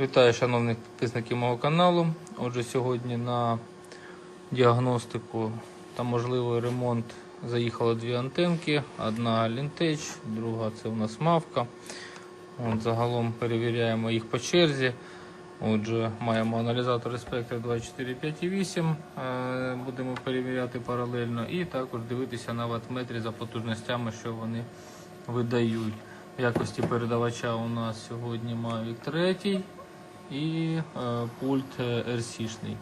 Вітаю шановних підписників мого каналу. Отже, сьогодні на діагностику та можливий ремонт заїхало дві антенки. Одна лінтеч, друга це у нас мавка. От, загалом перевіряємо їх по черзі. Отже, маємо аналізатори спектр 2458, е, будемо перевіряти паралельно, і також дивитися на ватметрі за потужностями, що вони видають. В якості передавача у нас сьогодні Mavic 3 і е, пульт RC-шний.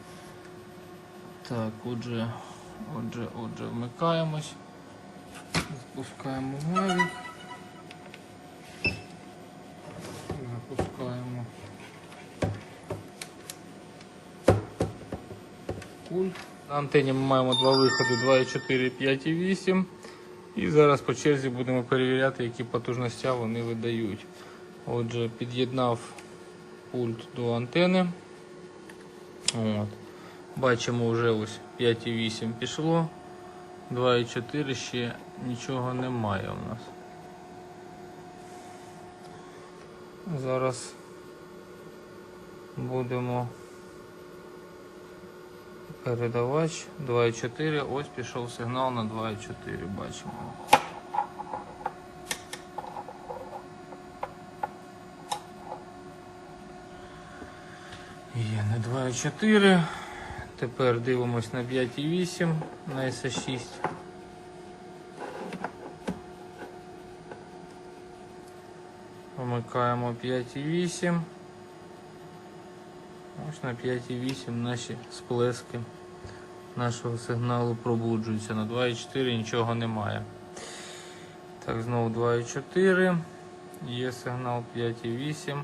Так, отже, отже, отже, вмикаємось. Запускаємо Mavic. Запускаємо пульт. На антені ми маємо два виходи 2,4, 5 і 8. І зараз по черзі будемо перевіряти, які потужності вони видають. Отже, під'єднав пульт до антени. От. Бачимо вже ось 5,8 пішло. 2,4 ще нічого немає у нас. Зараз будемо передавач 2,4. Ось пішов сигнал на 2,4. Бачимо. Є на 2,4. Тепер дивимось на 5,8 на S6. Вмикаємо 5,8. Ось на 5,8 наші сплески нашого сигналу пробуджуються. На 2,4 нічого немає. Так, знову 2,4. Є сигнал 5,8.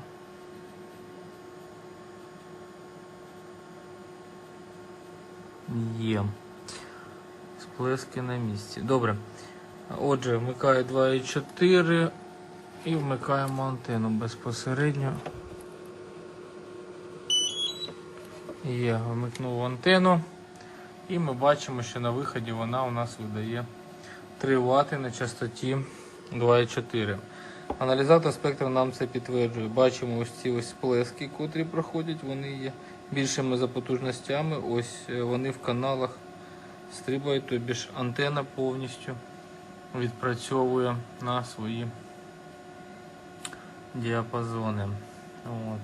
Є. Сплески на місці. Добре. Отже, вмикаю 2,4 і вмикаємо антенну безпосередньо. Є, вмикнув антенну. І ми бачимо, що на виході вона у нас видає 3 Вт на частоті 2,4. Аналізатор спектру нам це підтверджує. Бачимо ось ці ось сплески, котрі проходять, вони є більшими за потужностями. Ось е, вони в каналах стрибають, тобі ж антена повністю відпрацьовує на свої діапазони. От.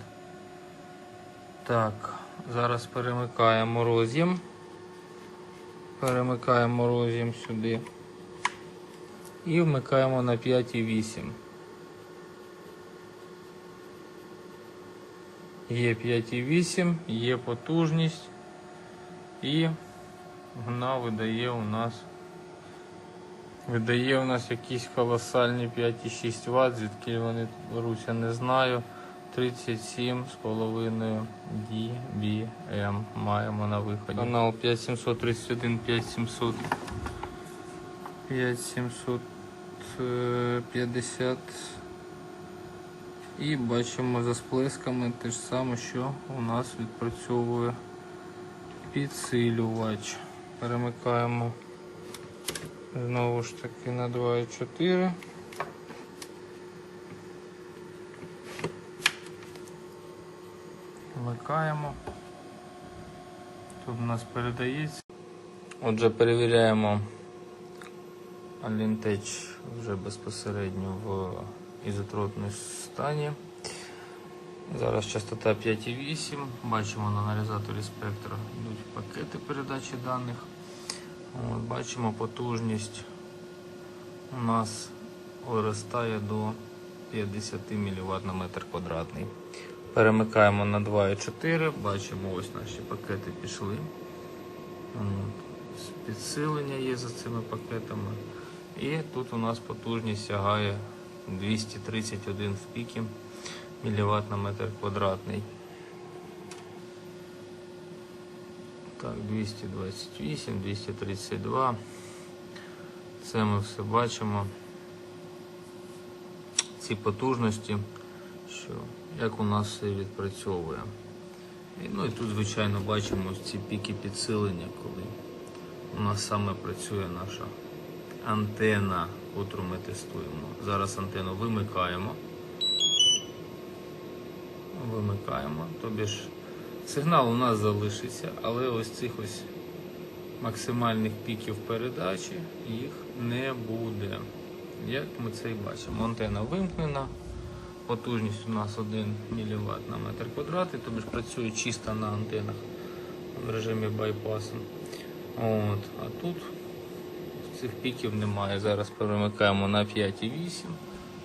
Так, зараз перемикаємо роз'єм. Перемикаємо роз'єм сюди. І вмикаємо на 5,8. Є 5,8, є потужність і вона видає у нас видає у нас якісь колосальні 5,6 Вт, звідки вони беруться, не знаю. 37,5 dBm маємо на виході. Канал 5731, 5700, 5750. І бачимо за сплесками те ж саме, що у нас відпрацьовує підсилювач. Перемикаємо знову ж таки на 2,4. Вмикаємо. Тут у нас передається. Отже, перевіряємо лінтеч вже безпосередньо в ізотропному стані. Зараз частота 5,8. Бачимо на аналізаторі спектра йдуть пакети передачі даних. От, бачимо потужність у нас виростає до 50 мВт на метр квадратний. Перемикаємо на 2,4, бачимо ось наші пакети пішли. Підсилення є за цими пакетами. І тут у нас потужність сягає 231 в піки мВт на метр квадратний. Так, 228, 232. Це ми все бачимо. Ці потужності, що як у нас все відпрацьовує. І, ну і тут, звичайно, бачимо ці піки підсилення, коли у нас саме працює наша антена, котру ми тестуємо. Зараз антенну вимикаємо. вимикаємо. Тобі ж сигнал у нас залишиться, але ось цих ось максимальних піків передачі їх не буде. Як ми це і бачимо. Антена вимкнена. Потужність у нас 1 мВт на метр квадратний, тобто ж працює чисто на антенах в режимі байпасу. От. А тут цих піків немає. Зараз перемикаємо на 5,8.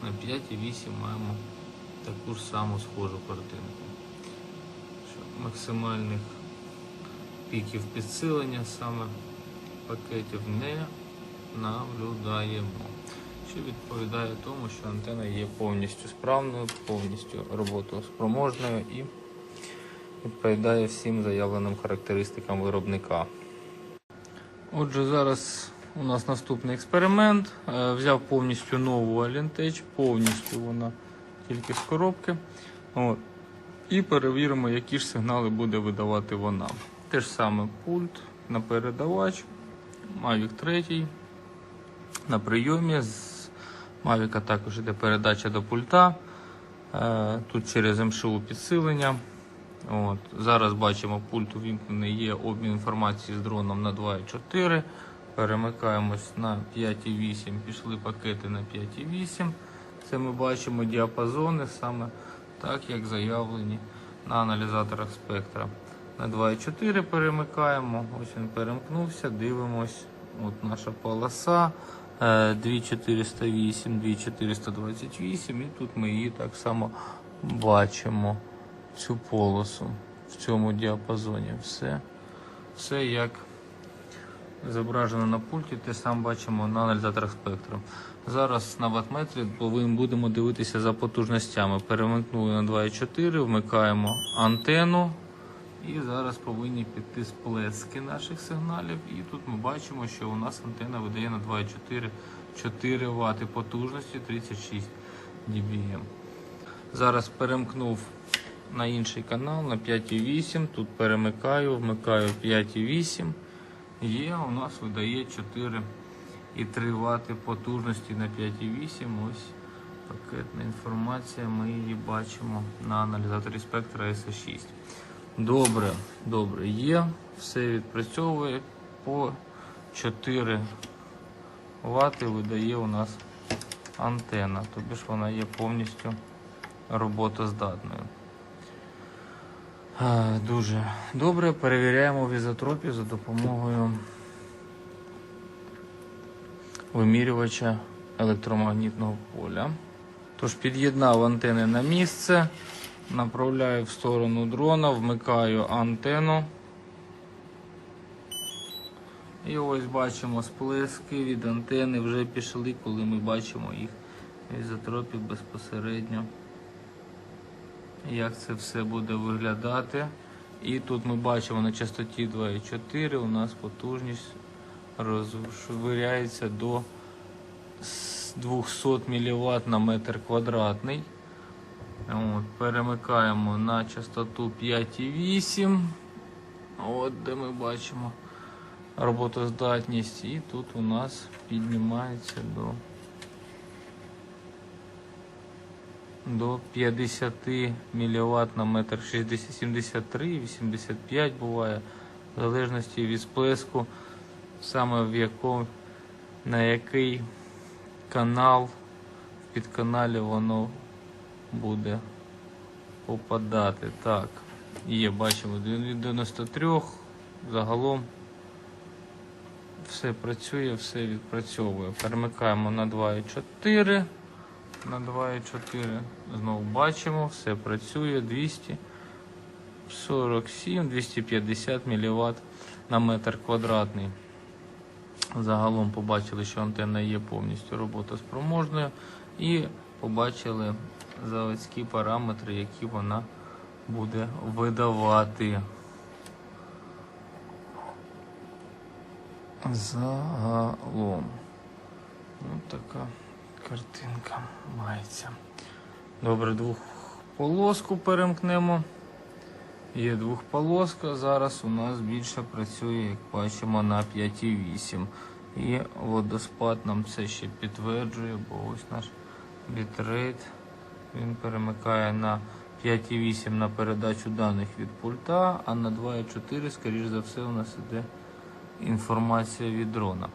На 5,8 маємо таку ж саму схожу картинку. Що максимальних піків підсилення саме пакетів не наблюдаємо. Що відповідає тому, що антена є повністю справною, повністю роботоспроможною і відповідає всім заявленим характеристикам виробника. Отже, зараз у нас наступний експеримент. Е, Взяв повністю нову Alentech, повністю вона тільки з коробки. От. І перевіримо, які ж сигнали буде видавати вона. Те ж саме пульт на передавач, Mavic 3 на прийомі. З Mavic також йде передача до пульта. Е, Тут через МШУ підсилення. От. Зараз бачимо, пульт увімкнений, є обмін інформації з дроном на 2,4. Перемикаємось на 5,8, пішли пакети на 5,8. Це ми бачимо діапазони саме так, як заявлені на аналізаторах спектра. На 2,4 перемикаємо. Ось він перемкнувся, дивимось. От наша полоса. е, 2408, 2428, і тут ми її так само бачимо цю полосу в цьому діапазоні. Все, все як зображено на пульті, те саме бачимо на аналізаторах спектру. Зараз на ватметрі будемо дивитися за потужностями. Перемкнули на 2,4, вмикаємо антенну. І зараз повинні піти сплески наших сигналів. І тут ми бачимо, що у нас антенна видає на 2,4 4 Вт потужності 36 dBm. Зараз перемкнув на інший канал на 5,8. Тут перемикаю, вмикаю 5,8. Є, у нас видає 4,3 Вт потужності на 5,8. Ось пакетна інформація. Ми її бачимо на аналізаторі спектра SA6. Добре, добре, є. Все відпрацьовує по 4 Вт видає у нас антенна, тобі ж вона є повністю роботоздатною. Дуже добре. Перевіряємо в ізотропі за допомогою вимірювача електромагнітного поля. Тож під'єднав антени на місце, направляю в сторону дрона, вмикаю антенну. І ось бачимо сплески від антени вже пішли, коли ми бачимо їх в ізотропі безпосередньо як це все буде виглядати. І тут ми бачимо на частоті 2,4 у нас потужність розширяється до 200 мВт на метр квадратний. От, перемикаємо на частоту 5,8. От де ми бачимо роботоздатність. І тут у нас піднімається до до 50 мВт на метр 60, 73, 85 буває, в залежності від сплеску, саме в якому, на який канал, в підканалі воно буде попадати. Так, є, бачимо, від 93, загалом все працює, все відпрацьовує. Перемикаємо на 2,4 на 2,4. Знову бачимо, все працює 247, 250 мВт на метр квадратний. Загалом побачили, що антенна є повністю роботоспроможною і побачили заводські параметри, які вона буде видавати. Загалом. Ну, така картинка мається. Добре, двохполоску перемкнемо. Є двохполоска. Зараз у нас більше працює, як бачимо, на 5,8. І водоспад нам це ще підтверджує, бо ось наш бітрейт. Він перемикає на 5,8 на передачу даних від пульта, а на 2,4, скоріш за все, у нас іде інформація від дрона.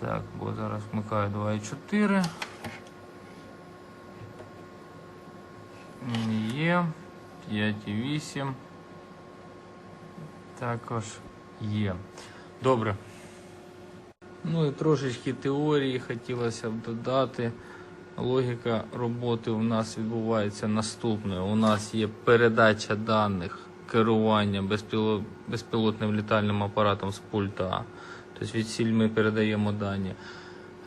Так, бо зараз вмикаю 2,4. Є. 5,8. Також є. Добре. Ну і трошечки теорії хотілося б додати. Логіка роботи у нас відбувається наступною. У нас є передача даних керування безпілотним літальним апаратом з пульта. Тобто від сіль ми передаємо дані.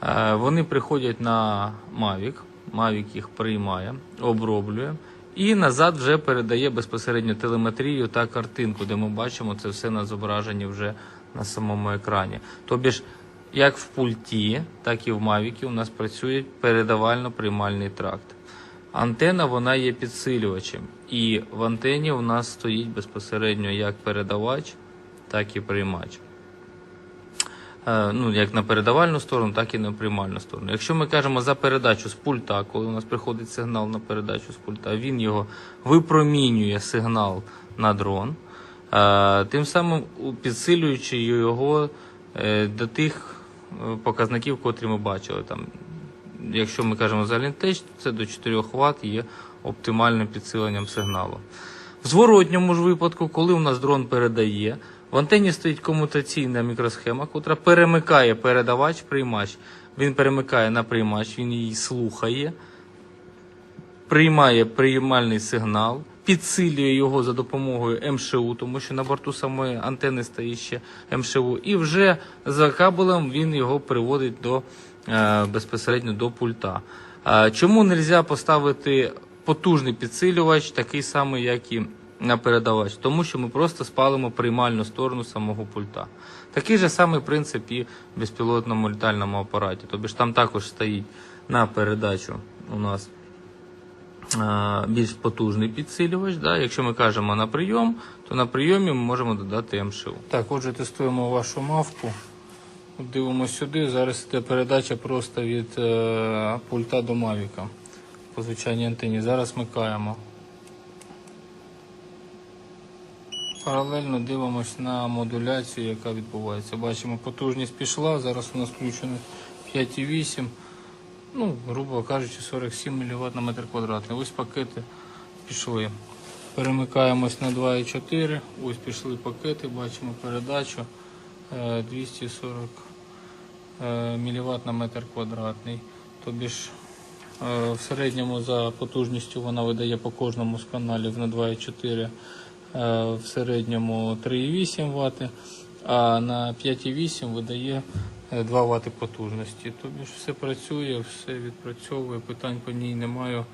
Е, Вони приходять на Mavic, Mavic їх приймає, оброблює і назад вже передає безпосередньо телеметрію та картинку, де ми бачимо це все на зображенні вже на самому екрані. Тобі ж, як в пульті, так і в Mavic у нас працює передавально-приймальний тракт. Антена вона є підсилювачем, і в антені у нас стоїть безпосередньо як передавач, так і приймач. Е, ну, як на передавальну сторону, так і на приймальну сторону. Якщо ми кажемо за передачу з пульта, коли у нас приходить сигнал на передачу з пульта, він його випромінює сигнал на дрон, е, тим самим підсилюючи його е, до тих показників, котрі ми бачили. Там, якщо ми кажемо за лінтеч, це до 4 Вт є оптимальним підсиленням сигналу. В зворотньому ж випадку, коли у нас дрон передає, в антенні стоїть комутаційна мікросхема, котра перемикає передавач, приймач. Він перемикає на приймач, він її слухає, приймає приймальний сигнал, підсилює його за допомогою МШУ, тому що на борту самої антени стоїть ще МШУ, і вже за кабелем він його приводить до е, безпосередньо до пульта. Е, чому не можна поставити потужний підсилювач, такий самий, як і на передавач? Тому що ми просто спалимо приймальну сторону самого пульта. Такий же самий принцип і в безпілотному літальному апараті. Тобто там також стоїть на передачу у нас більш потужний підсилювач. Да? Якщо ми кажемо на прийом, то на прийомі ми можемо додати МШУ. Так, отже, тестуємо вашу мавку. Дивимося сюди. Зараз йде передача просто від е, пульта до Мавіка по звичайній антені. Зараз вмикаємо. Паралельно дивимося на модуляцію, яка відбувається. Бачимо, потужність пішла, зараз у нас включено 5,8, ну, грубо кажучи, 47 мВт на метр квадратний. Ось пакети пішли. Перемикаємось на 2,4, ось пішли пакети, бачимо передачу е, 240 мВт на метр квадратний. Тобі ж е, в середньому за потужністю вона видає по кожному з каналів на 2,4, е, в середньому 3,8 Вт, а на 5,8 видає е, 2 Вт потужності. Тобі ж все працює, все відпрацьовує, питань по ній немає.